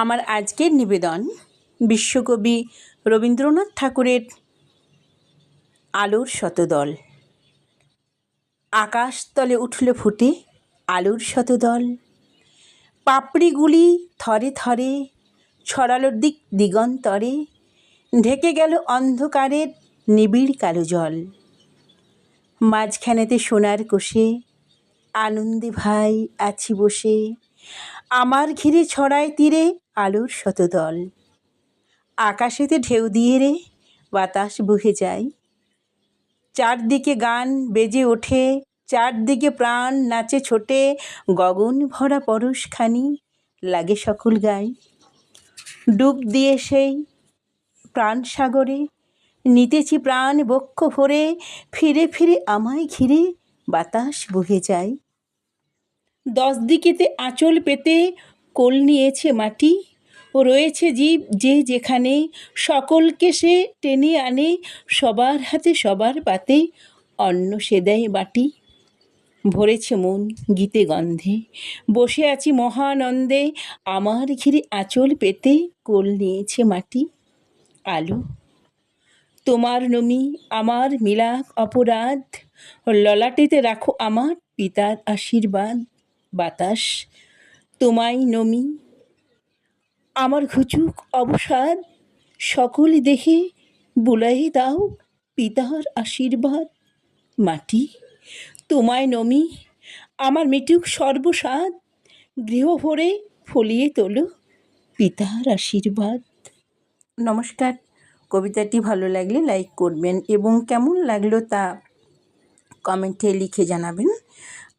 আমার আজকের নিবেদন বিশ্বকবি রবীন্দ্রনাথ ঠাকুরের আলোর শতদল। আকাশতলে উঠল ফুটে আলোর শতদল। পাপড়িগুলি থরে থরে ছড়ালো দিক দিগন্তরে, ঢেকে গেল অন্ধকারের নিবিড় কালো জল। মাঝখানেতে সোনার কোষে আনন্দে ভাই আছি বসে, আমার ঘিরে ছড়ায় তীরে আলোর শতদল। আকাশেতে ঢেউ দিয়ে রে, বাতাস বহে যায়। চারদিকে গান বেজে ওঠে, চারদিকে প্রাণ নাচে ছোটে, গগন ভরা পরশখানি লাগে সকল গায় ডুব দিয়ে সেই প্রাণ সাগরে, নিতেছি প্রাণ বক্ষ ভরে, ফিরে ফিরে আমায় ঘিরে বাতাস বহে যায়। দশ দিকেতে আঁচল পেতে কোল নিয়েছে মাটি, ও রয়েছে জীব, যে যেখানে সকলকে সে টেনে আনে, সবার হাতে সবার পাতে, অন্ন সে দেয় বাটি ভরেছে মন গীতে গন্ধে, বসে আছি মহানন্দে, আমার ঘিরে আঁচল পেতে কোল নিয়েছে মাটি। আলো, তোমার নমি, আমার মিলাপ অপরাধ, ললাটেতে রাখো আমার পিতার আশীর্বাদ, বাতাস তোমায় নমি। আমার ঘুচুক অবসাদ সকল দেখে বুলাই দাও পিতার আশীর্বাদ। মাটি, তোমায় নমি। আমার মিটুক সর্বসাদ গৃহ ভরে ফলিয়ে তোলো পিতার আশীর্বাদ। নমস্কার। কবিতাটি ভালো লাগলে লাইক করবেন এবং কেমন লাগল তা কমেন্টে লিখে জানাবেন।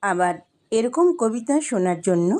আবার এরকম কবিতা শোনার জন্য